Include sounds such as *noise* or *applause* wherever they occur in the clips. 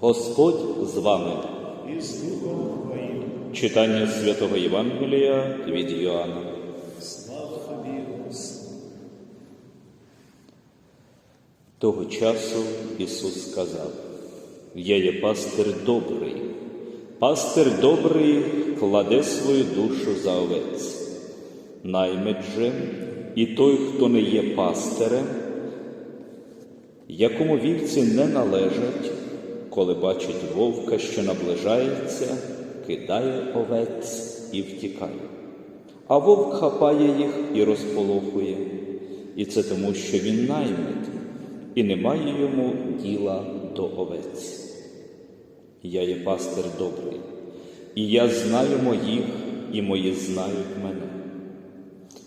Господь з вами. і з Духом Твоїм. Читання Святого Євангелія від Йоанна. Слава Тобі, Господи. Того часу Ісус сказав: Я є пастир добрий. Пастир добрий кладе свою душу за овець. Наймить же і той, хто не є пастирем, якому вівці не належать, коли бачить вовка, що наближається, кидає овець і втікає. А вовк хапає їх і розполохує. І це тому, що він наймит, і немає йому діла до овець. Я є пастир добрий, і я знаю моїх, і мої знають мене.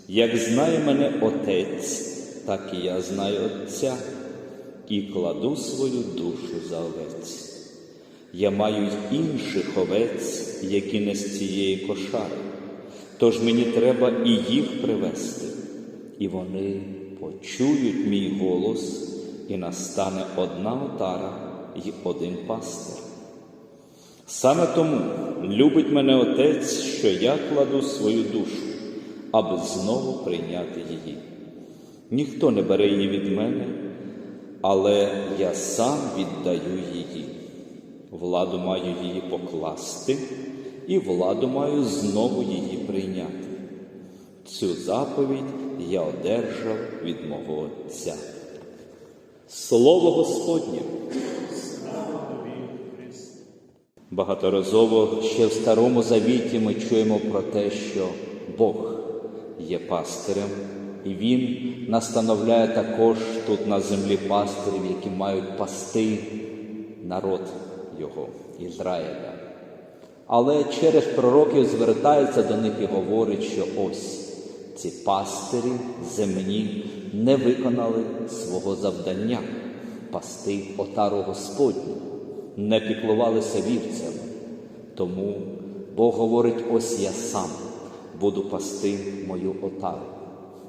Як знає мене Отець, так і я знаю Отця, і кладу свою душу за овець. Я маю й інших овець, які не з цієї кошари, тож мені треба і їх привести, і вони почують мій голос, і настане одна отара й один пастир. Саме тому любить мене Отець, що я кладу свою душу, аби знову прийняти її. Ніхто не бере її від мене, але я сам віддаю її. Владу маю її покласти, і владу маю знову її прийняти. Цю заповідь я одержав від мого Отця. Слово Господнє. Багаторазово ще в Старому Завіті ми чуємо про те, що Бог є пастирем, і Він настановляє також тут на землі пастирів, які мають пасти народ Його, Ізраїля. Але через пророків звертається до них і говорить, що ось ці пастирі земні не виконали свого завдання пасти отару Господню, не піклувалися вівцями. Тому Бог говорить: ось я сам буду пасти мою отару.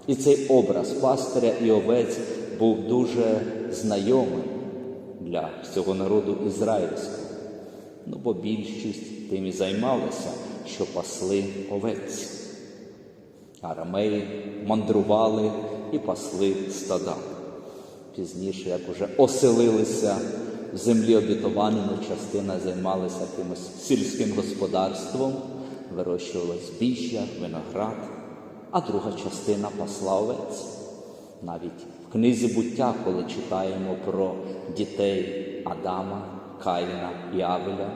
І цей образ пастиря і овець був дуже знайомий для всього народу ізраїльського. Ну, бо більшість тим і займалися, що пасли овець. Арамеї мандрували і пасли стада. Пізніше, як уже оселилися в землі обітованими, частина займалася якимось сільським господарством, вирощувала збіжжя, виноград, а друга частина пасла овець. Навіть в книзі буття, коли читаємо про дітей Адама, Каїна і Авеля,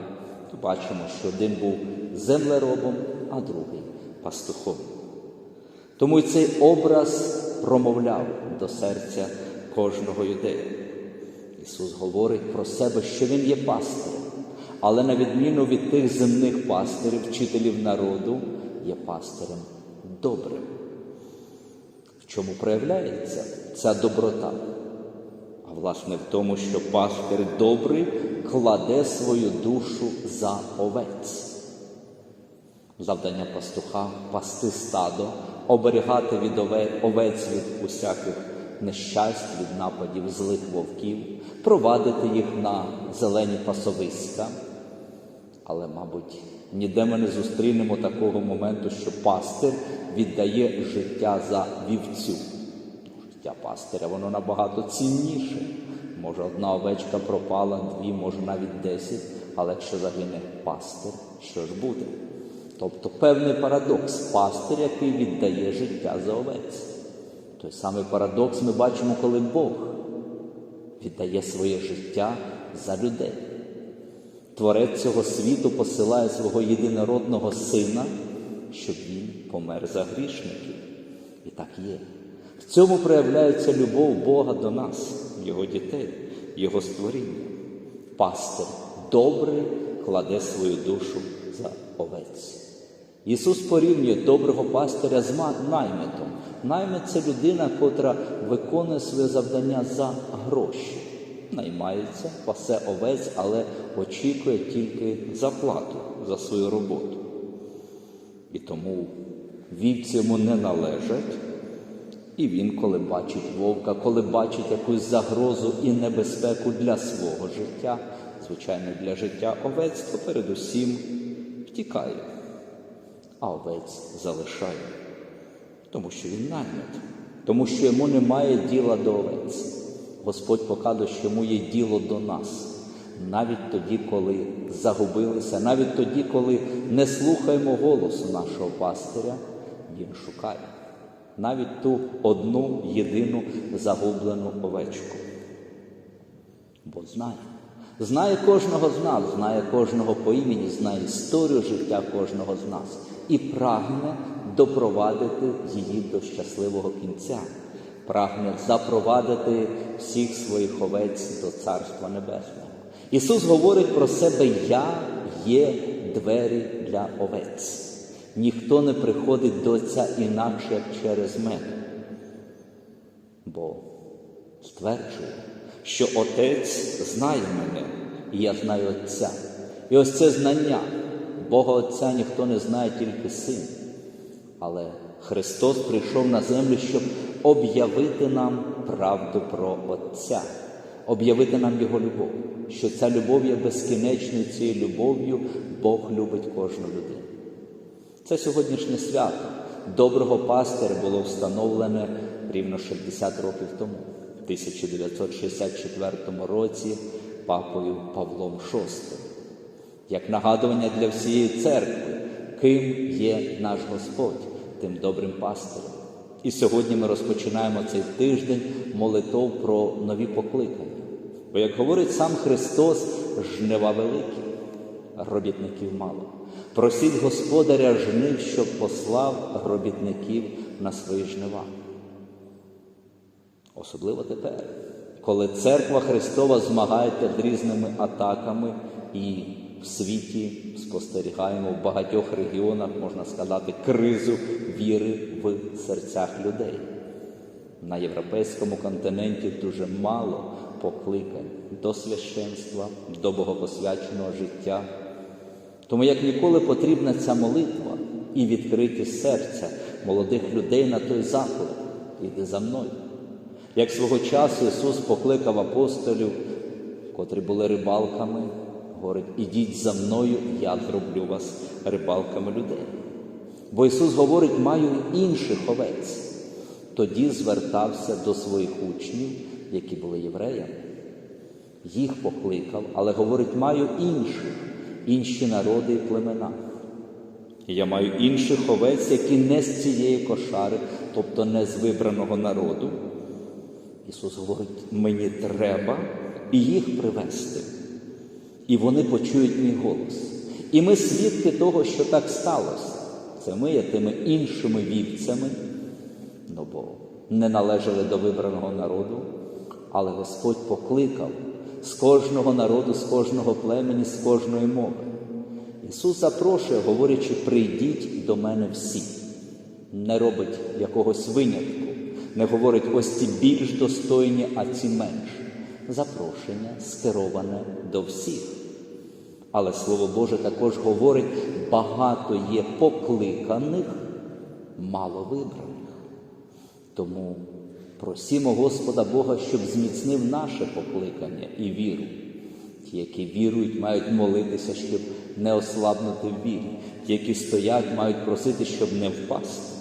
то бачимо, що один був землеробом, а другий пастухом. Тому цей образ промовляв до серця кожного юдея. Ісус говорить про себе, що Він є пастирем, але на відміну від тих земних пастирів, вчителів народу, є пастирем добрим. В чому проявляється ця доброта? А власне в тому, що пастир добрий кладе свою душу за овець. Завдання пастуха пасти стадо, оберігати від овець від усяких нещасть, від нападів злих вовків, провадити їх на зелені пасовиська. Але, мабуть, ніде ми не зустрінемо такого моменту, що пастир віддає життя за вівцю. Життя пастиря, воно набагато цінніше. Може, одна овечка пропала, дві, може навіть десять, але якщо загине пастир, що ж буде? Тобто певний парадокс пастир, який віддає життя за овець. Той самий парадокс ми бачимо, коли Бог віддає своє життя за людей. Творець цього світу посилає свого єдинородного сина, щоб він помер за грішників. І так є. В цьому проявляється любов Бога до нас, Його дітей, Його створіння. Пастир добрий кладе свою душу за овець. Ісус порівнює доброго пастиря з наймитом. Наймит це людина, котра виконує своє завдання за гроші. Наймається, пасе овець, але очікує тільки заплату за свою роботу. І тому вівці йому не належать. І він, коли бачить вовка, коли бачить якусь загрозу і небезпеку для свого життя, звичайно, для життя овець, то передусім втікає, а овець залишає, тому що він наймит, тому що йому немає діла до овець. Господь показує, що йому є діло до нас. Навіть тоді, коли загубилися, навіть тоді, коли не слухаємо голосу нашого пастиря, він шукає навіть ту одну єдину загублену овечку. Бо знає. Знає кожного з нас, знає кожного по імені, знає історію життя кожного з нас і прагне допровадити її до щасливого кінця, прагне запровадити всіх своїх овець до Царства Небесного. Ісус говорить про себе: Я є двері для овець. Ніхто не приходить до Отця інакше, як через мене. Бо стверджує, що Отець знає мене, і я знаю Отця. І ось це знання Бога Отця ніхто не знає, тільки Син. Але Христос прийшов на землю, щоб об'явити нам правду про Отця, об'явити нам Його любов, що ця любов є безкінечною цією любов'ю Бог любить кожну людину. Це сьогоднішнє свято доброго пастиря було встановлене рівно 60 років тому, в 1964 році папою Павлом VI, як нагадування для всієї церкви, ким є наш Господь, тим добрим пастирем. І сьогодні ми розпочинаємо цей тиждень молитов про нові покликання. Бо, як говорить сам Христос, жнива великі, робітників мало. Просіть господаря жнив, щоб послав робітників на свої жнива. Особливо тепер, коли церква Христова змагається з різними атаками і в світі спостерігаємо в багатьох регіонах, можна сказати, кризу віри в серцях людей. На європейському континенті дуже мало покликань до священства, до богопосвяченого життя. Тому як ніколи потрібна ця молитва і відкритість серця молодих людей на той заклик іди за мною. Як свого часу Ісус покликав апостолів, котрі були рибалками, говорить, ідіть за мною, я зроблю вас рибалками людей. Бо Ісус говорить, маю інших овець. Тоді звертався до своїх учнів, які були євреями. Їх покликав, але говорить, маю інших, інші народи і племена. Я маю інших овець, які не з цієї кошари, тобто не з вибраного народу. Ісус говорить, мені треба і їх привести. І вони почують мій голос. І ми свідки того, що так сталося. Це ми є тими іншими вівцями, ну бо не належали до вибраного народу, але Господь покликав з кожного народу, з кожного племені, з кожної мови. Ісус запрошує, говорячи, прийдіть до мене всі, не робить якогось винятку, не говорить ось ці більш достойні, а ці менш. Запрошення скероване до всіх. Але Слово Боже також говорить, багато є покликаних, мало вибраних. Тому просімо Господа Бога, щоб зміцнив наше покликання і віру. Ті, які вірують, мають молитися, щоб не ослабнути в вірі. Ті, які стоять, мають просити, щоб не впасти.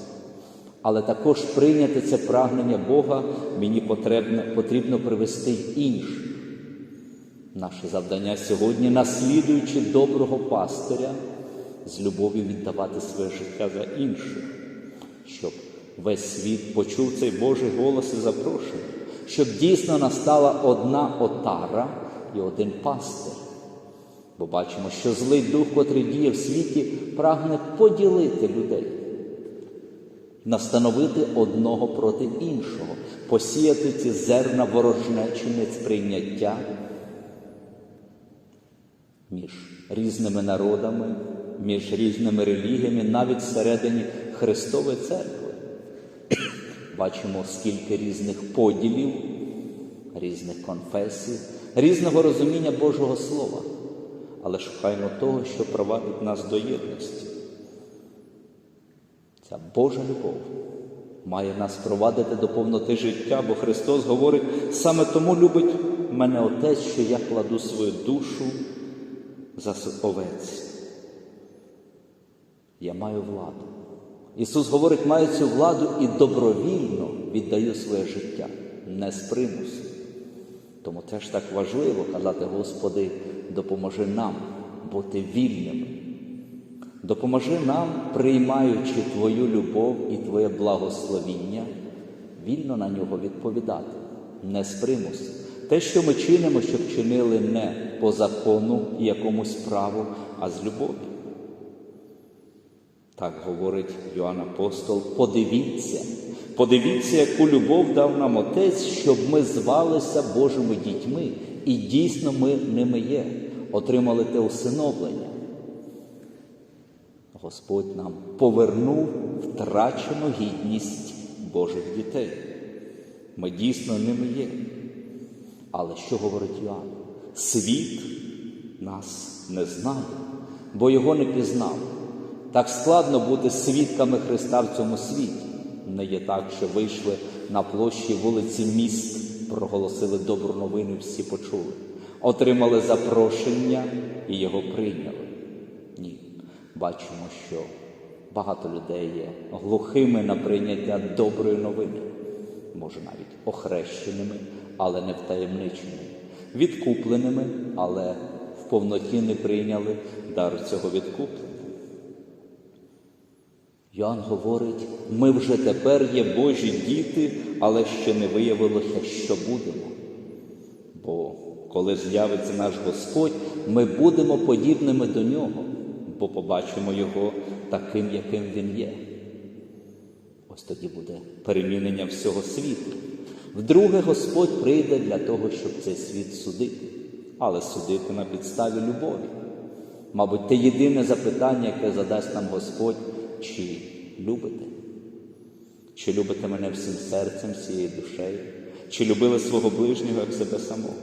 Але також прийняти це прагнення Бога мені потрібно, потрібно привести інших. Наше завдання сьогодні, наслідуючи доброго пастиря, з любов'ю віддавати своє життя за інших, щоб весь світ почув цей Божий голос і запрошення, щоб дійсно настала одна отара і один пастир. Бо бачимо, що злий дух, котрий діє в світі, прагне поділити людей, настановити одного проти іншого, посіяти ці зерна ворожнечини сприйняття між різними народами, між різними релігіями, навіть всередині Христової церкви. *coughs* Бачимо, скільки різних поділів, різних конфесій, різного розуміння Божого Слова, але шукаємо того, що провадить нас до єдності. Божа любов має нас провадити до повноти життя, бо Христос говорить, саме тому любить мене Отець, що я кладу свою душу за овець. Я маю владу. Ісус говорить, маю цю владу і добровільно віддаю своє життя, не з примусу. Тому теж так важливо казати, Господи, допоможи нам бути вільними. Допоможи нам, приймаючи Твою любов і Твоє благословіння, вільно на нього відповідати, не з примусу. Те, що ми чинимо, щоб чинили не по закону і якомусь праву, а з любові. Так говорить Йоанн Апостол, подивіться, подивіться, яку любов дав нам Отець, щоб ми звалися Божими дітьми, і дійсно ми ними є, отримали те усиновлення. Господь нам повернув втрачену гідність Божих дітей. Ми дійсно ними є. Але що говорить Йоанн? Світ нас не знає, бо його не пізнав. Так складно бути свідками Христа в цьому світі. Не є так, що вийшли на площі вулиці міст, проголосили добру новину, всі почули, отримали запрошення і його прийняли. Бачимо, що багато людей є глухими на прийняття доброї новини, може навіть охрещеними, але не втаємниченими, відкупленими, але в повноті не прийняли дар цього відкуплення. Йоанн говорить, ми вже тепер є Божі діти, але ще не виявилося, що будемо. Бо коли з'явиться наш Господь, ми будемо подібними до нього, бо побачимо Його таким, яким Він є. Ось тоді буде перемінення всього світу. Вдруге, Господь прийде для того, щоб цей світ судити, але судити на підставі любові. Мабуть, те єдине запитання, яке задасть нам Господь, чи любите? Чи любите мене всім серцем, всією душею? Чи любили свого ближнього як себе самого?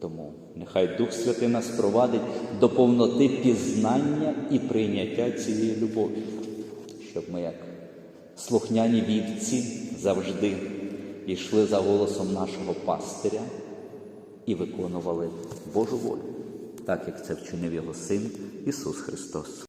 Тому нехай Дух Святий нас провадить до повноти пізнання і прийняття цієї любові, щоб ми, як слухняні вівці, завжди йшли за голосом нашого пастиря і виконували Божу волю, так як це вчинив його син Ісус Христос.